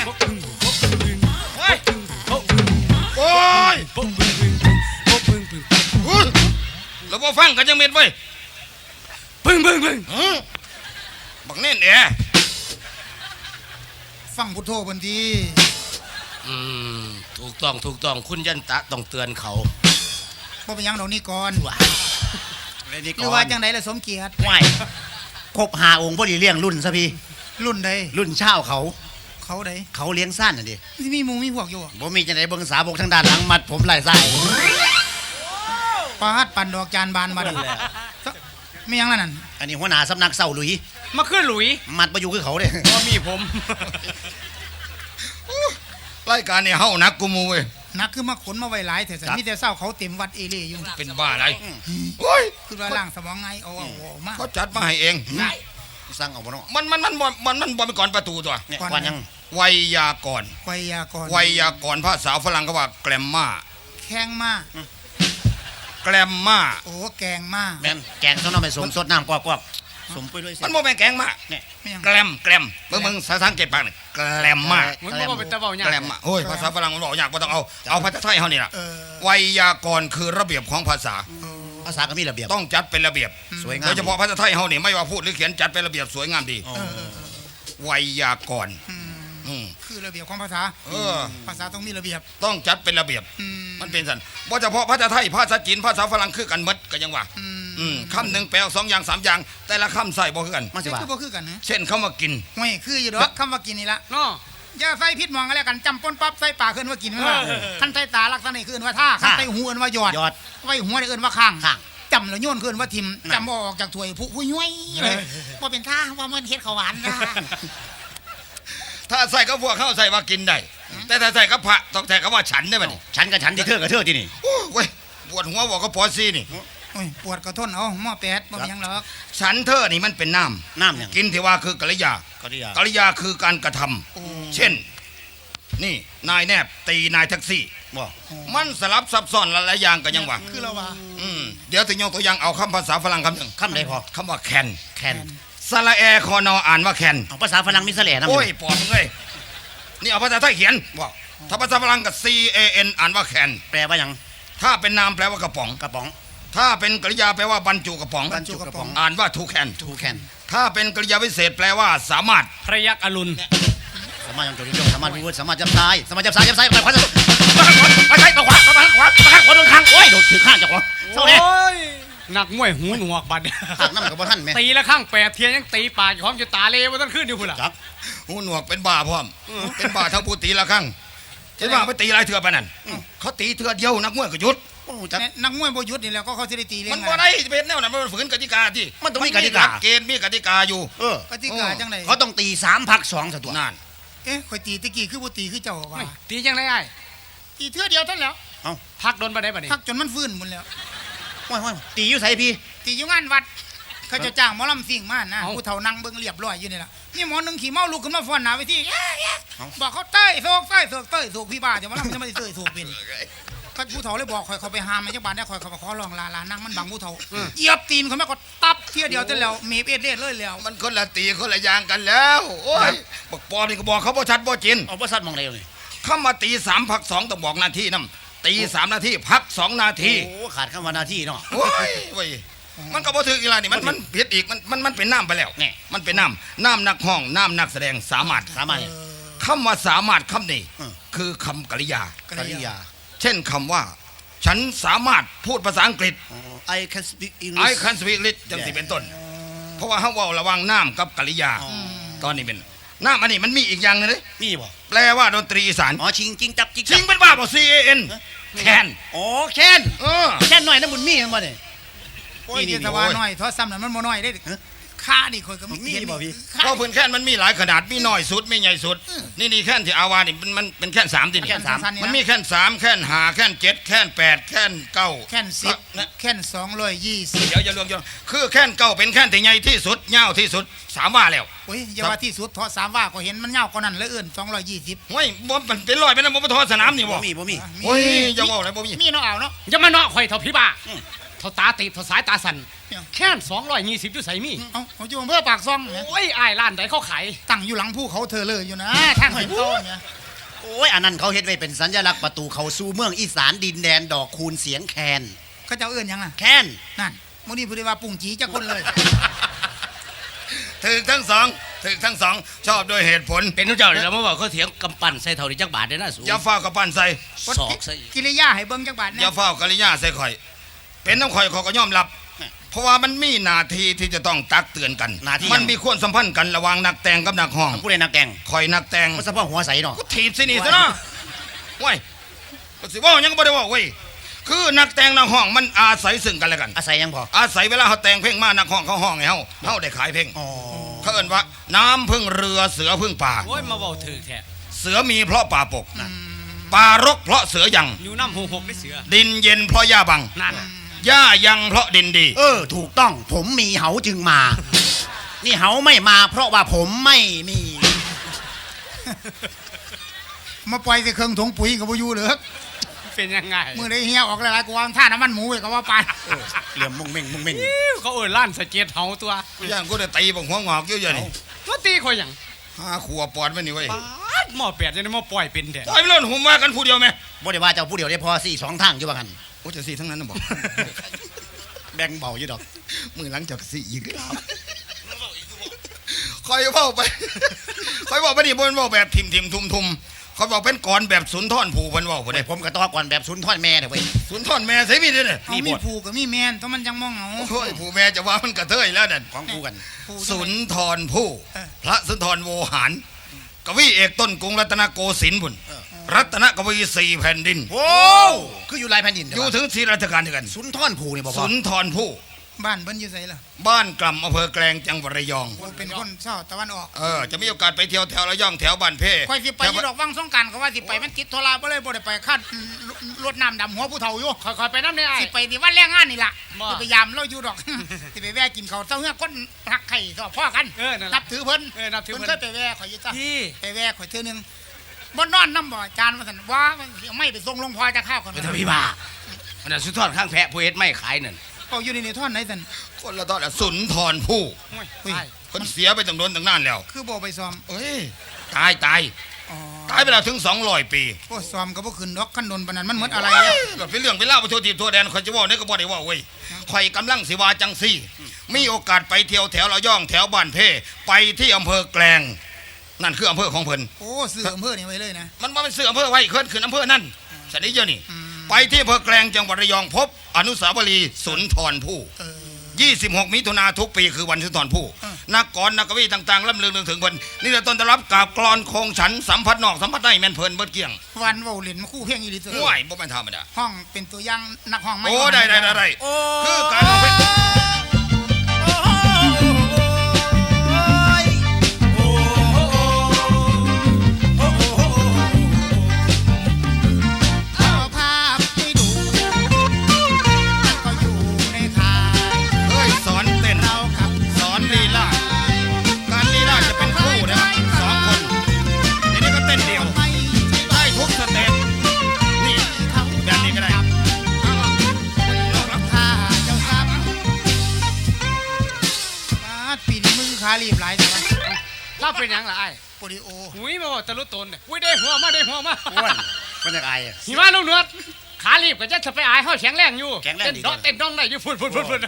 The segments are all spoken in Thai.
เนี่ยโอ้ยโอ้ยอุ๊ยแล้วพอฟังกันยังเม็ดไว้ยพึ่งพึ่งพึ่งหือบักเน่นเอ๋ฟังพุทโธบนทีอืมถูกต้องถูกต้องคุณยันตะต้องเตือนเขาบ่เป็นหยังดอกนี่ก่อนเลยนี่หก่รืออว่านจังไดล่ะสมเกียรติไหวครบหาองค์พอดีเลี้ยงรุ่นซะพี่รุ่นใดรุ่นเช่าเขา เขาใดเขาเลี้ยงสั้นน่ะดิสิมีหมูมีพวกอยู่อะบ่มีจังไดเบิ่งสาบกทางด้านหลังมัดผมไหล่ไส้ปาดปั่นดอกจานบานมาดิไม่ยังล่ะนั่นอันนี้หัวหน้าสำนักเศร้าหลุย มาขึ้นหลุย มัดบ่อยู่คือเขาเด้ก็มีผมรายการนี่เฮานักกูมูเว้ยนักคือมาขนมาไว้หลายแต่สันมีแต่เศร้าเขาเต็มวัดเอเล่อยู่เป็นบ้าอะไรโอ้ยคือว่าล่างสมองไงเอาเอาเอามาเขาจัดมาให้เอง สั่งเอาบ่เนาะมันมันมันบ่มันมันบ่เป็นก่อนประตูตัวเนี่ยก่อนยังไวยากรณ์ไวยากรณ์ไวยากรณ์ภาษาฝรั่งเขาว่าแกรมมาแข้งมาแกรมมาโอ้แกงมาแม่นแกงต้องเอาไปสมสดน้ำกวอกๆสมไปด้วยสิมันบ่แม่นแกงมาเนี่ยไม่ยังแกรมแกรมเบิ่งเบิ่งภาษาอังกฤษปากนี่แกรมมามันก็บอกเป็นตะเบาเนี่ยแกรมมาโอ้ยภาษาฝรั่งมันบอกยากบ่ต้องเอาเอาภาษาไทยเฮานี่ล่ะเออไวยากรณ์คือระเบียบของภาษา ภาษาก็มีระเบียบ ต้องจัดเป็นระเบียบสวยงาม โดยเฉพาะภาษาไทยเฮานี่ไม่ว่าพูดหรือเขียนจัดเป็นระเบียบสวยงามดีอ๋อไวยากรณ์อืมอืม คือระเบียบของภาษาเออ ภาษาต้องมีระเบียบ ต้องจัดเป็นระเบียบ อืม มันเป็นสันว่าเฉพาะภาษาไทยภาษาจีนภาษาฝรั่งคือกันหมดก็ยังว่าอืมอืมคำหนึ่งแปลสองอย่างสามอย่าง แต่ละคำใส่บ่คือกันมาสินี่ว่า คือบ่คือกันนะเช่นคำว่ากิน ห่วยคืออยู่ดอกคำว่ากินนี่ละเนาะ อย่าใส่พิษมองกันแล้วกันจำป้นปั๊บใส่ปากขึ้นว่ากินไม่ว่าเออคันใส่ตาลักษณะนี้คือเอิ้นว่าท่าคันใส่หูเอิ้นว่าหยอดยอดไว้หัวนี่เอิ้นว่าข้างข้างจำแล้วโยนขึ้นว่าทิมจำบ่ออกจากถ้วยผู้ผู้ย้วยเลยว่าเป็นท่าว่ามันเฮ็ดข้าวหวานนะถ้าใส่กับพวกเข้าใส่ว่ากินได้แต่ถ้าใส่กับพระต้องใส่กับว่าฉันได้ป่ะนี่ฉันกับฉันที่เธอกับเธอที่นี่โอ้เว้ยปวดหัวบอกก็ปอซี่นี่โอ้ยปวดกระทนเอาหม้อแปดบ่มีหยังหรอกฉันเธอนี่มันเป็นน้น้ำเนี่ยำกินที่ว่าคือกริยาก็ดีอะกริยาคือการกระทำโอ้ เช่น นี่นายแนบตีนายแท็กซี่บ่มันสลับซับซ้อนหลายๆอย่างกันยังว่าคือเราว่าอืมเดี๋ยวถึงยกตัวอย่างเอาคำภาษาฝรั่งคำหนึ่งคำใดพอคำว่าแคนแคนสระแอคอนออ่านว่าแคนเอาภาษาฝรั่งมีเสลนะโอ้ยปอดมึงเลยนี่เอาภาษาไทยเขียนว่าถ้าภาษาฝรั่งกับ C A N อ่านว่าแคนแปลว่าหยังถ้าเป็นนามแปลว่ากระป๋องกระป๋อง ถ้าเป็นกริยาแปลว่าบรรจุกระป๋องบรรจุกระป๋อง อ่านว่าทูแคนทูแคนถ้าเป็นกริยาวิเศษแปลว่าสามารถพระยักษ์อรุณ สามารถยังจดยังจงสามารถพูดสามารถจับซ้ายสามารถจับซ้ายจับซ้ายไปขวาไปซ้ายไปขวาไปขวาไปขวาไปขวาโดนข้างโอ้ยโดนถือข้างจับหัวเท่าโอ้นี้ยหนักมวยหูหนวกบัดข้างน้ำกับบ่ท่านแม่ตีละข้างแปดเทียนยังตีปากอยู่พร้อมจะตาเลวตั้งขึ้นอยู่พุ่นล่ะจับหูหนวกเป็นบ้าพร้อม เป็นบ้าทั้งผู้ตีละครั้งเห็นว่าไปตีหลายเถื่อไปนั่นเขาตีเถื่อเดียวนักมวยก็ยุดโอ้จับนักมวยบ่หยุดนี่แหล้วก็เขาสิได้ตีเลี้ยมันบ่ได้เป็นแนวนั้นมันฝืนกติกาที่มันต้องมีกติกาเกณฑ์มีกติกาอยู่กติกาจังไดเขาต้องตีสามพักสองสตัวนั่น เอ๊ะข่อยตีตะกี้คือบ่ตีคือเจ้าว่าไม่ตีจังไรไอ้ายตีเทื่อเดียวเท่านั้นแหล้วพักโดนไปได้ปะนี่พักจนมันฟื้นหมดแล้วว้ายว้ายตีอยู่ใส่พี่ ตีอยู่งานวัด เขาจะจ้างหมอลำสิ่งมานะผู้เฒ่านั่งเบิ่งเรียบร้อยอยู่นี่ล่ะนี่หมอหนึงขี่เมาลุกขึ้นมาฟ้อนหน้าเวทีแอ๊ะแอ๊ะบอกเขาเต้ยโศกเต้ยโศกเต้ยโศกพี่บ้าจะมาลำจะไม่ได้เต้ยโศกเป็น ก็ผู้เฒ่าเลยบอกข่อยเขาไปหามมาจังบานได้ข่อยเขาไปขอร้องลาลานั่งมันบังผู้เฒ่าเหยียบตีนเขามาก็ตับเที่ยเดียวเท่าแล้วเมฟเอ็ดเล็ดเลยแล้วมันคนละตีคนละอย่างกันแล้วโอ้ยบอกปอนี่ก็บอกเขาบ่ชัดบ่จินเอาประสัดมองเร็วนี่เข้ามาตีสามพักสองต้องบอกหนาทีนํตีสามนาทีพักสองนาทีโอ้ขาดคำว่าหนาที่เนาะโอ้ยเว้ยมันก็บ่ถืออีกแล้วนี่มันมันผิดอีกมันมันมันเป็นน้ำไปแล้วแน่มันเป็นน้ำน้ำนักห้องน้ำนักแสดงสามารถสามารถเนี่ยคำว่าสามารถคำนี้อืมคือคำกริยากกริริยายา เช่นคำว่า ฉันสามารถพูดภาษาอังกฤษอ๋อ I can speak English I can speak English จังสิเป็นต้น เพราะว่าเขาเว่าระหวังน้ำกับกริยาอ๋อตอนนี้เป็นน้ำอันนี้มันมีอีกอย่างหนึงเลยมีบ่แปลว่าดนตรีอีสานอ๋อชิงจิงจับจิงจริงเป็นบ้าบ่ C A N แคนอ๋อแค้นเออ แค้นหน่อยนะบุญมีมันบ่เนี่ย โอ้ยนี่นี่เจตว่าน้อยทอดซ้ำนั่นมันบ่น้อยได้ฮะ ค่านี่ข่อยก็มีมีเห็นบ่พี่ค่าเพราะพื้นแค่นมันมีหลายขนาดมีน้อยสุดมีใหญ่สุด นี่นี่แค่นที่อาวานี่มันมันเป็นแค่นสามติแค่นสามมันมีแค่นสามแค่นห้าแค่นเจ็ดแค่นแปดแค่นเก้าแค่นสิบนะแค่นสองร้อยยี่สิบเดี๋ยวอย่ารวมอย่ารวมคือแค่นเก้าเป็นแค่นที่ใหญ่ที่สุดยาวที่สุดสามว่าแล้วโอ้ยอย่าว่าที่สุดทอดสามว่าก็เห็นมันเงาวกว่านั้นเลยเอื่นสองร้อยยี่สิบเฮ้ยบ่มันเป็นร้อยเป็นนะบ่มาทอดสนามนี่บ่บ่มีบ่มีโอ้ยอย่าว่าอะไรบ่มีมีเนาะเอาเนาะอย่ามาเนาะข่อยเท่าพี่บ้าอืมเท่าตาติดเท่าสายตาสั่น แค่นสองร้อยยี่สิบอยู่ใส่มีเอาเอาอยู่อำเภอปากซองเนี่ยโอ้ยอายร้านไหนเขาขายตั้งอยู่หลังภูเขาเธอเลยอยู่นะทางเห็นโต้นเนี่ยโอ้ยอันนั้นเขาเฮ็ดไว้เป็นสัญลักษณ์ประตูเขาสู่เมืองอีสานดินแดนดอกคูณเสียงแคนเขาเจ้าเอื้อนหยังอะแคนนั่นมื้อนี้พูดได้ว่าปุ่งจีจักคนเลยถึกทั้งสองถึกทั้งสองชอบด้วยเหตุผลเป็นทุกเจ้าเลยเรามาบอกเขาเถียงกำปั้นใส่เท่านี้จักบาทได้น่าสูงอย่าเฝ้ากระปั้นใส่ศอกใส่อีกกิริยาให้เบิ่งจักบาทอเนี่ย่ายเฝ้ากริยาใส่ข่อย เป็นน้ำข่อยเขอก็ยอมรับ เพราะว่ามันมีหนาทีที่จะต้องตักเตือนกันหน้าที่มันมีควรสัมพันธ์กันระหว่างนักแต่งกับนักห้องผู้ใดนักแกงข่อยนักแต่งมันสะพ่อหัวใสเนาะก็ถีบสินี่ซะเนาะว้ายก็สิเว่าหยังก็บ่ได้เว่าเว้ยคือนักแต่งนักห้องมันอาศัยซึ่งกันและกัน อาศัยยังพออาศัยเวลาเขาแต่งเพลงมานักห้องเขาห้องให้เฮาเฮาได้ขายเพลงอ๋อเขาเอิ้นว่าน้ำพึ่งเรือเสือพึ่งป่า โอ้ยมาบอกถือแท้เสือมีเพราะป่าปกป่ารกเพราะเสือยังอยู่น้ำหูหกได้เสือดินเย็นเพราะหญ้าบังนั่นห ญ้ายังเพราะดินดี เออ ถูกต้องผมมีเหาจึงมา นี่เหาไม่มา เพราะว่าผมไม่มี มาปล่อยใส่เครื่องถุงปุ๋ยก็บ่อยู่เหลือเป็นยังไงมื้อใดเฮียออกหลายๆกูวางท่าน้ำมันหมูไว้ก็ว่าปานเหลี่ยมมุงเม่งมุงเม่งอิ๊วเขาเอ่ยล้านสเก็ตเฮาตัวย่างกูได้ตีบังหัวงอกเยอะๆนี่ว่าตีเขาอย่างหาขัวปอดไว้นี่เว้ยปาดหม้อแปดจะได้หม้อปล่อยเป็นแท้ปล่อยไปเล่นหุ่มมากันผู้เดียวไหมบ่ได้ว่าเจ้าผู้เดียวได้พอสี่สองทางอยู่ว่ากัน โอ้จะสี่ทั้งนั้นนะบอก แบ่งเบาอยู่ดอกมือหลังจากสี่อีกแล้วคอยเว้าไปคอยบอกไปนี่บนว่าแบบทิมทิมทุมทุมคอยบอกเป็นก่อนแบบสุนทรผูเพิ่นเว่าผู้ใดแต่ผมก็ต่อก่อนแบบสุนทรแม่เด้อเว้ยสุนทรแม่ใส่มีดด้วยเนี่ยเอามีผูกกับมีแมนเพราะมันจังมองเหงาโอ้ยผู้แม่จะว่ามันกระเทยแล้วนั่นของกูกันผูกสุนทรผู้เออพระสุนทรโวหารกวีเอกต้นกรุงรัตนโกสินทร์บุญ รัตนกวีสี่แผ่นดินโอ้คืออยู่ลายแผ่นดินอยู่ถึงสี่ราชการเดียวกัน สุนทรภูนี่บ่พอสุนทรผู้บ้านเพิ่นอยู่ไสล่ะ บ้านกล่ำอำเภอแกลงจังหวัดระยองโอ้ยเป็นคนเศร้าตะวันออก เออ จะมีโอกาสไปเที่ยวแถวระยองแถวบ้านเพ่คอยสิไปอยู่ดอกวังสงกรารก็ว่าสิไปมันติดโทรศัพท์บ่เลยบ่ได้ไปคาดรถน้ำดำหัวผู้เฒ่าอยู่คอยๆไปน้ำเนี่ยไอ้สิไปที่วันแรงงานนี่ล่ะบ่สิพยายามเราอยู่ดอกสิไปแวะกินข้าวเต้าเฮือกคนหักไข่สอบพ่อกันเออนั่นนัล่ะบถือเพิ่นเออนับถือเพิ่นเคยไปแวะข่อยอยู่จ้ะพี่ไปแวะข่อยเทื่อนึง บ่นอนน้ำบ่อาจารย์ว่าซั่นว่ามันสิเอาไม่ไปส่งลงพอจะข้าวก่อนเป็นทพี่บ้าอันนั้นสุดทอดข้างแพะผู้เฮ็ดไม่ขายนั่นเอาอยู่ในนี่ท่อนไหนซั่นคนละตอนละสุนทรผู้โอ้ยเฮ้ยไอ้คนเสียไปตั้งโดนตั้งนานแล้ว คือบ่ไปซ้อมเอ้ยตายตายอ๋อตายไปแล้วถึงสองร้อยปีโอ้ซ้อมก็บ่ขึ้นดอกคันโดนปานนั้นมันหมดอะไรแล้ว ก็เป็นเรื่องเป็นเล่าวไปทั่วทิพย์ทั่วแดนคอยจะเว่าเนี่ยก็บ่ได้เว่าเว้ยคอยกำลังสิวาจังซี่ มีโอกาสไปเที่ยวแถวระยองแถวบ้านเพ่ไปที่อำเภอแกลง นั่นคืออำเภอของเพิ่นโอ้ซื้ออำเภอนี่ไว้เลยนะ มันมาเป็นเสืออำเภอไว้ขึ้นขึ้นอำเภอนั่นสันนิษฐานนี่อืมไปที่อำเภอแกลงจังหวัดระยองพบ อนุสาวรีย์สุนทรภู่เออ26 มิถุนาทุกปีคือวันสุนทรภู่อืมนักกรนักกวีต่างๆล่ำลือถึงเพิ่นนี่แหละต้นตำรับกาบกรอนโคงฉันสัมผัสนอกสัมผัสในแม่นเพลินเบิดเกี่ยงวันเว้าเล่นมาคู่เพลงอีหลีตัวห่วยบ่แม่นธรรมดาห้องเป็นตัวอย่างนักห้องไม่โอ้ได้ได้ได้ได้โอ้คือการ เล่าเป็นหยังล่ะไอ้โปลิโอหุยมาบอกตะลุตนเนี่ยอุ้ยได้หัวมาได้หัวมาอ้วนมันจะอายอะ หิมะลุงเนือดขาลีบก็จะจะไปอายเขาแข็งแรงอยู่แข็งแรงเต้นดีดอกเต้นดองได้อยู่พุ่นพุ่นพุ่นพุ่น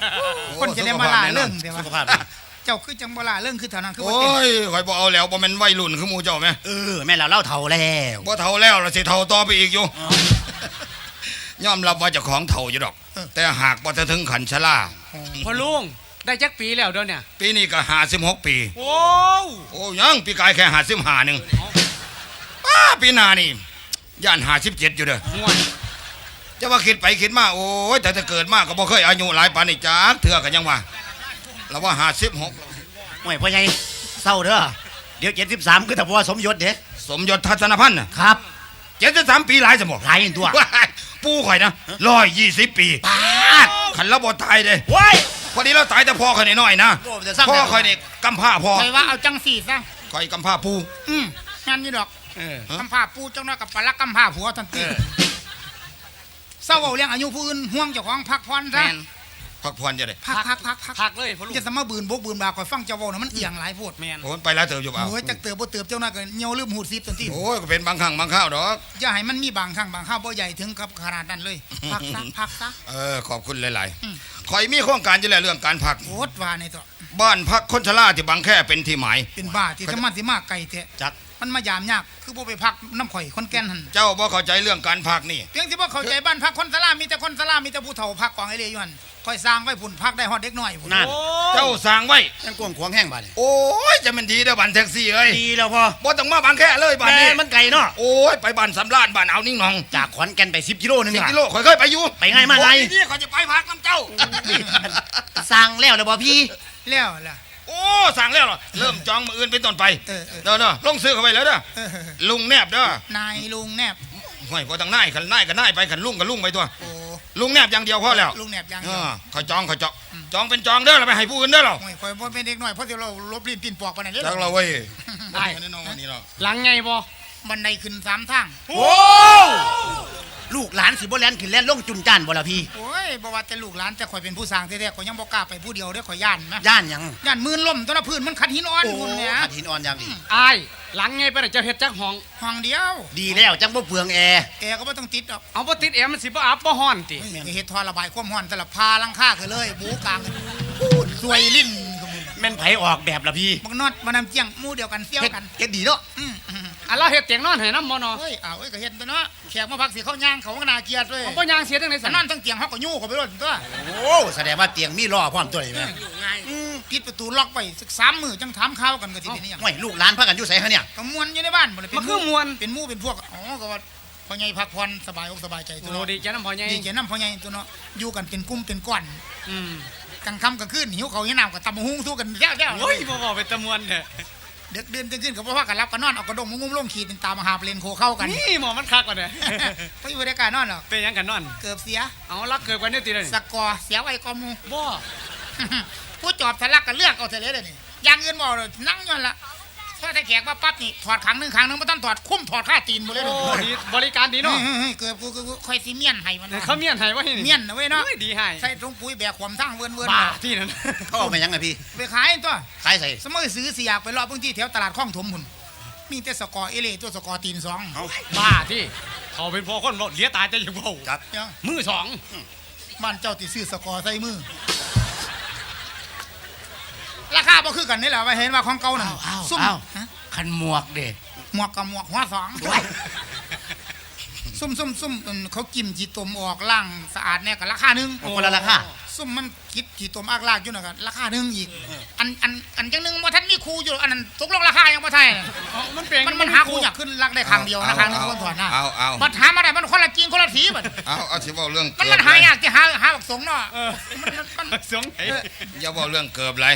คนจะได้มาล่าเรื่องเดี๋ยวสุขว่าภาพดีเจ้าคือจังบ่ล่าเรื่องคือเท่านั้นคือโอ้ว่าเต้นยข่อยบอกเอาแล้วบ่แม่นวัยรุ่นคือหมู่เจ้าไหมเออแม่เราเล่าเท่าแล้วบ่เท่าแล้วล่ะสิเท่าต่อไปอีกอยู่ ยอมรับว่าเจ้าของเท่าอยู่ดอก แต่หากบ่จะถึงขันชราพอลุง ได้จักปีแล้วเดี๋ยวเนี่ย ปีนี้ก็56ปี โอ้โอ้ยังปีกายแค่55หนึงป้าปีหน้านี่ย่าน57อยู่เด้อห่วยจะว่าคิดไปคิดมาโอ้ยแต่จะเกิดมากก็บ่เคยอายุหลายปานนี้จักเถื่อกันยังว่าเราว่า56โอ้ยพ่อใหญ่เศร้าเด้อเดี๋ยวเจ็ดสิบสามคือแต่ว่าสมยศเด้สมยศทัศนพันธ์น่ะครับ73ปีหลายสมบ่หลายตัวว้ายปู่ข่อยนะ120ปีขันเราบ่ตายเด้ว้าย พอดีเราตายแต่พ่อข่อยน้อยๆนะโอ้มันจะสร้าง พ่อแบบข่อยนี่กำผ้าพ่อใครว่าเอาจังสี่ซะข่อยกำผ้าปู่อืมงานนี่ดอกเออฮะกำผ้าปูจังน้อยกับปลาลักกำผ้าผัวทันทีเศร้าเอาเรื่องอายุผู้อื่นห่วงเจ้าของพักผ่อนซะแม่น พักผ่อนจะได้พักพักพักพักพักเลยพ่อลุงจะสมาบืนบกบืนบาคอยฟังเจ้าเว้าน่ะมันเอียงหลายโพดแม่นโอ้ยไปแล้วเติบอยู่เปล่าโอ้ยจักเติบบ่เติบเจ้าน่ะก็เหี่ยวลืมหูดซิบตันทีโอ้ยก็เป็นบางครั้งบางคราวดอกอย่าให้มันมีบางครั้งบางคราวบ่ใหญ่ถึงกับขนาดนั้นเลยพักซะพักซะเออขอบคุณหลายอืมๆคอยมีโครงการอยู่แล้วเรื่องการพักโคตรว่าในตัวบ้านพักคนชราที่บางแค่เป็นที่หมายเป็นบ้าที่สมาสิมาไกลแท้จัก มันมายามยากคือบ่ไปพักน้ำข่อยคนแก่นหั่นเจ้าบ่เข้าใจเรื่องการพักนี่เพียงที่บ่เข้าใจบ้านพักคนสลามีแต่คนสลามีแต่ผู้เฒ่าพักกองไอเลียอยู่หั่นค่อยสร้างไว้พุ่นพักได้ฮอดเด็กน้อยพุ่นนั่นโอ้เจ้าสร้างไว้ยังกวงขวางแห้งบาดนี่โอ้ยจะเป็นดีเด้อบ้านแท็กซี่เอ้ยดีแล้วพอบ่ต้องมาบางแค่เลยบ้านแม่นี้มันไกลเนาะโอ้ยไปบ้านสำรานบ้านเอานิ่งหนอง จากขอนแก่นไป10กิโลนึงสิบอะกิโลข่อยเคยไปอยู่ไปไงมาไงโอ้ยนี่ข่อยจะไปพักน้ำเจ้าสร้างแล้วแล้วบ่พี่แล้วล่ะโอ้สั่งแล้วเหรอเริ่มจองมืออื่นเป็นต้นไปเออเออเด้อเด้อลงซื้อเข้าไปแล้วเด้อเออลุงแนบเด้อนายลุงแนบห่วยพอทางนายขันนายกันนายไปขันลุงกับลุงไปตัว โอ้ลุงแนบอย่างเดียวพอแล้วลุงแนบอย่างเอเดียวอขอยจองขอยจองจองเป็นจองเด้อเราไปให้ผู้อื่นเด้อเราโอ้ยข่อยบ่เป็นเด็กน้อยเพราะที่เราลบลิ้นปิ้นปอกปานนั้นเด้จัองเราเว้ยได้แน่นอนวันนี้เนาะหลังไงบ่บันไดขึ้นสามทางโอ้ ลูกหลานสิบ่แล่นขึ้นแล่นลงจุนจ้านบ่ล่ะพี่โอ้ยบ่ว่าแต่ลูกหลานแต่ข่อยเป็นผู้สร้างแท้ๆข่อยยังบ่กล้าไปผู้เดียวเด้อข่อยย่านนะย่านหยังย่านมืนล่มตัวละพื้นมันขัดหินอ่อนโอ้พุ่นเนี่ยขัดหินอ่อนอย่างดีอายหลังไงไปน่ะเจ้าเฮ็ดจักห้องห้องเดียว ดีแล้วจังบ่เปลืองแอร์แกก็บ่ต้องติดดอกเอาบ่ติดแอร์มันสิบ่อับบ่ฮ้อนติเฮ้ยเฮ็ดท่อระบายความร้อนแต่ละพาลังค่าคือเลยบูกลางพูดสวยลิ้นก็มึงแม่นไผออกแบบล่ะพี่บักนอดมานำเจียงหมู่เดียวกันเซี่ยวเฮ็ดกันเฮ็ดดีเนาะ อืมอืมอะเราเฮ็ดเตียงนอนให้นำบ่เนาะเฮ้ยอ้าวเอ้ยก็เฮ็ดตัวเนาะแขกมาพักสิเขาย่างเขาก็น่าเกลียดเว้ยเอาบ่ย่างเสียจังได๋สซั่นนอนทั้งเตียงเขาก็ยู่เขาไปรถตัวโอ้แสดงว่าเตียงมีล้อพร้อมตัวนี่แม่อืมปิดประตูล็อกไว้สักสามมื้อจังถามข่าวกันก็สิเป็นอหยังห่วยลูกหลานพากันอยู่ไสฮะเนี่ยก็ม่วนอยู่ในบ้านบ่เลยเป็มันนหคือมวนเป็นหมู่เป็นพวกอ๋อก็ว่าพ่อใหญ่พักผ่อนสบายอกสบายใจตัวโอ้เนาะดีใจนำพ่อใหญ่ดีใจนำพ่อใหญ่ตัวเนาะอยู่กันเป็นกลุ่มเป็นก้อนอืมกลางค่ำกลางคืนหิวเขาวหิวน้ำก็ตำบักหุ่งสู้กันแย่ๆโอ้ยบ่บอกเป็นตะมวนเด้อ เด็กเดินขึ้นก็บ่ว่ากันรับกันนอนเอากระดงงุ้มๆลงขีดเป็นตามหาเพลนโคเข้ากันนี่หมอมันคักกว่าเด้อเขาอยู่บริการนอนหรอกเป็นหยังกันนอน เกือบเสียเอาลักเกิดกันเนี่ยติเลยสกอร์เสียไว้กอมูบ่ผู้จอบทะลักกันเลือกเอาเทะเลเลยนี่อย่างอื่นบ่เลยนั่งย้อนละ ถ้าแต่แขกว่าปั๊บนี่ถอดครั้งหนึ่งครั้งหนึ่งไม่ต้องถอดคุ้มถอดค่าตีนหมดเลยโอ้เด้อดีบริการดีเนาะเฮ้ยเฮ้ยเกือบกูกูกูคอยซีเมียนให้มันเนี่ยเขาเมียนให้ไว้นี่เมียนนะเว้ยเนาะโอ้ดีให้ใส่ถุงปุ๋ยแบกความทั้งเวินเวินบ้าที่นั่นเขาเอาไปหยังไงพี่ไปขายตัวขายใส่สมมติซื้อเสียากไปรอบพื้นที่แถวตลาดคลองถมหุ่นมีแต่สกอร์เอเล่ตัวสกอร์ตีนสองเอาบ้าที่เขาเป็นพ่อคนบ่เหลียตายแต่ยังบ่ครับยังมือสองบ้านเจ้าติซื้อสกอร์ใส่มือ ราคาบ่คือกันนี่แหละว่าเห็นว่าของเก่านั่นอ้าวซุ่มอ้าวฮะคันหมวกเด้หมวกกับหมวกหัวสองซุ่มซุ่มซุ่มอืมเขากิมจีตมออกล่างสะอาดเนี่ยก็ราคาหนึงโอ้คนละราคา ซุ่มมันคิดจีตมอากลากอยู่น่ะก็ราคาหนึงอีก อันอันอันจังหนึงบ่ทันมีครูอยู่อันนั้นตกลงราคายังบ่ไทยน่ะอ๋อมันเป็นมันมันหาครูอยากขึ้นรักได้ครั้งเดียวนะครั้งหนึงคนถอดหน้าเอาเอาบัดหามาได้มันคนละจริงคนละสีบัดเอาเอาสิเว้าเรื่องมันเกิมันบหาไรยากที่หาหาบักสงเนาะเออมันมันมันเสียงไหนอย่าเว้าเรื่องเกิบไร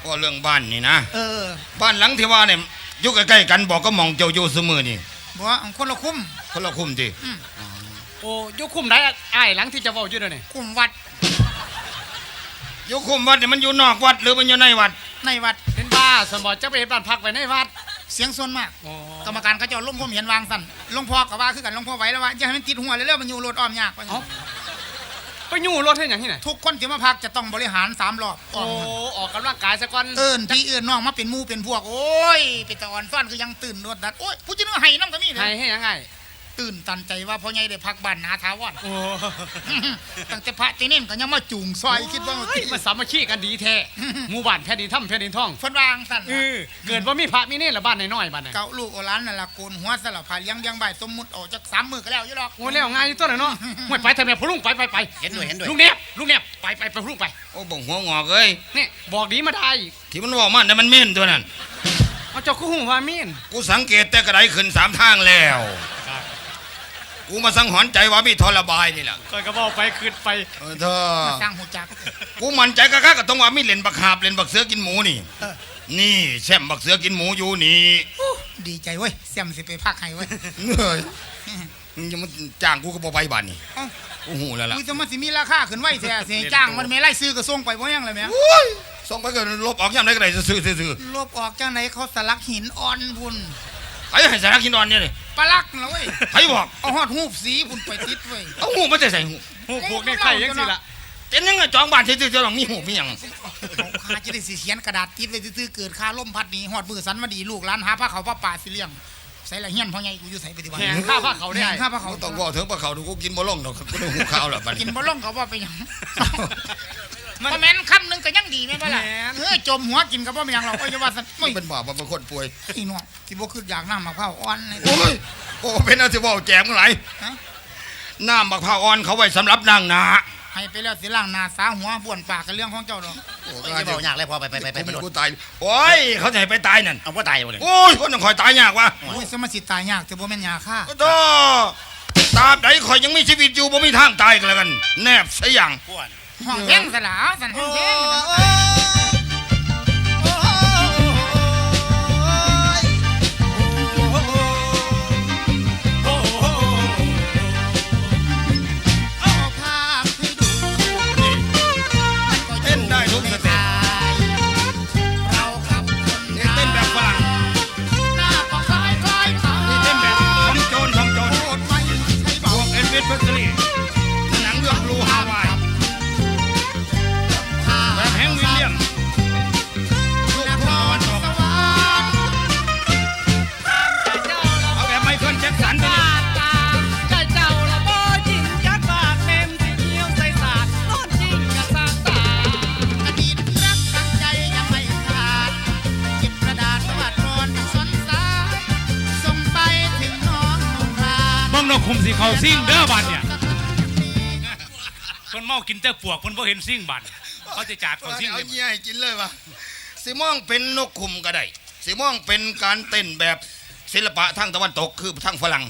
เว่าเรื่องบ้านนี่นะเออ บ้านหลังที่ว่าเนี่ยอยู่ใกล้ๆกันบอกก็มองเจ้าอยู่เสมอนี่บ่ว่าคนละคุ้มคนละคุ้มทีโอ้ยกคุมได้อ้ายหลังที่จะเว้าอยู่เด้อนี่คุ้มวัด อยู่คุ้มวัดเนี่ยมันอยู่นอกวัดหรือมันอยู่ในวัด ในวัดเป็นบ้าสมบ่จะไปเฮ็ดบ้านพักไว้ในวัด เสียงส่วนมากโอ้กรรมการเขาเจ้าลงความเห็นวางสั่นหลวงพ่อก็ว่าคือกันหลวงพ่อไหวแล้วว่าอย่าให้มันติดหัวเลยเร็วๆมันอยู่รถอ้อมยากว่าซั่นไปยู่รถให้หยังที่ไหนทุกคนที่มาพักจะต้องบริหารสามรอบโอ้อ้อมออกกำลังกายซะก่อนเอิ้นพี่เอิ้นน้องมาเป็นหมู่เป็นพวก โอ้ยเป็นตะอ่อนซ่อนคือยังตื่นรถดัดโอ้ยผู้จินว่าให้น้ำก็มีเลให้ยให้ยังไง ตื่นตันใจว่าพ่อใหญ่ได้พักบ้านนาทาวอนโอ้ตั้งแต่พระตีเน่นก็ยังมาจูงซอยคิดว่าเฮ้ยมันสามัคคีกันดีแท้หมู่บ้านแผ่นดินถ้ำแผ่นดินท่องเพิ่นวางสั่นเออเกิดว่ามีพระมีเนรละบ้านน้อยๆบ้านน่ะเกาลูกโอหลานนั่นล่ะโกนหัวสลับผาเลี้ยงเลี้ยงใบสมมุติออกจากสามมือก็แล้วอยู่ดอกโอ้แล้วง่ายอยู่ตัวน่ะเนาะห่วยไปทำไมพ่อลุงไปไปไปเห็นด้วยเห็นด้วยลุงเนียบลุงเนียบไปไปไปพ่อลุงไปโอ้บ่งหัวงอกเอ้ยนี่บอกดีมาได้ที่มันเว่ามันแต่ะมันเม่นตัวนั้นเอาเจ้าคู่หูว่ามีนกูสังเกตแต่กระไดขึ้นสามทางแล้ว กูมาสังหรณ์ใจว่ามีทรบายนี่แหละก็กระบอกไปคืนไปเออเธอมาสร้างหูจักกูมั่นใจกะก็ต้องว่ามีเล่นบักหาบเล่นบักเสือกินหมูนี่เออนี่แช่มบักเสือกินหมูอยู่นี่ดีใจเว้ยเสียมสิไปพักให้เว้ยเฮ้ยมึงจะมาจ้างกูก็บ่ไปบ้านนี่เอ้ากูหูแล้วล่ะอุ้ยจะมันสิมีราคาขึ้นไว้แท้สิให้จ้างมันไม่ไล่ซื้อก็ส่งไปบ่ยังเลยแม่โอ้ยส่งไปก็ลบออกยามใดก็ได้ซื้อๆซื้อลบออกจังไหนเขาสลักหินอ่อนพุ่น ๆไอ้ให้สาระกินนอนเนี่ยนี่ปลาลักนะเว้ยใครบอกเอาฮอดหูบสีพุ่นไปติดเว้ยเอาหูมาแต่ใส่หูหูพวกในไข่ยังสิละเป็นยังไงจองบ้านซื่อๆจะต้องมีหูมีหยังเขาคาจะได้สิเขียนกระดาษติดไว้ซื่อๆเกิดค่าล่มพัดหนี้ฮอดมือสันมาดีลูกหลานหาผ้าเขาวผ้าป่าสิเลี้ยงใส่ละเฮียนพ่อใหญ่กูอยู่ใส่ปฏิวัติแหงข้าพระเขาได้แหงข้าพระเขาเขาต้องว่าถึงปลาเขาดูกูกินบ่ลงดอกกูดูหูขาวแล้วบัดกินี้นบ่ลงเขาว่าไปหยัง บ่แม่นคำหนึงก็ยังดีแม่นบ่ล่ะเออจมหัวกินก็บ่เป็นหยังหรอกโอ้ยอย่าว่าซั่นโอ้ยเป็นบาปว่าเป็นคนป่วยอีน้องสิบ่คืออยากน้ำมะพร้าวอ่อนเลย โอ้ยโอ้เป็นอะไรที่ว่าแจกเมื่อไหร่ฮะ น้ำบักพร้าวอ่อนเขาไว้สำหรับนางนาให้ไปแล้วสิล้างหน้าสาหัวบ้วนปากกันเรื่องของเจ้าดอกโอ้โอ้ยจะบอกยากเลยพอไปไปไปไปไปโดดกูตาย โอ้ย เขาจะให้ไปตายนั่น เอาว่าตายบ่เลยโอ้ย คนต้องคอยตายยากวะโอ้ยสมาสิตายยากแต่บ่แม่นยาฆ่าโตตราบใดคอยยังมีชีวิตอยู่บ่มีทางตายกันแล้วกัน แนบซะอย่างป้วน ห้องเพ จ็คสันไปเลยได้เจ้าละบ่ยิงยัดปากเมมสิเหี่ยวใส่สาดนอนยิงกะสร้างตาอดีตรักตั้งใจยังไม่ขาดเก็บกระดาษสวัสดรอนสนสารส่งไปถึงน้องนงรานเบิ่งนกคุมสีเขาซิ่งเด้อบัดเนี่ยเพิ่นเมากินแต่ปวกเพิ่นบ่เห็นซิ่งบัดเขาจะจัดเขาซิ่งเอาเลยเงี้ยให้กินเลยวะสิมองเป็นนกขุมก็ได้สิมองเป็นการเต้นแบบ ศิลปะทางตะวันตกคือทางฝรั่ง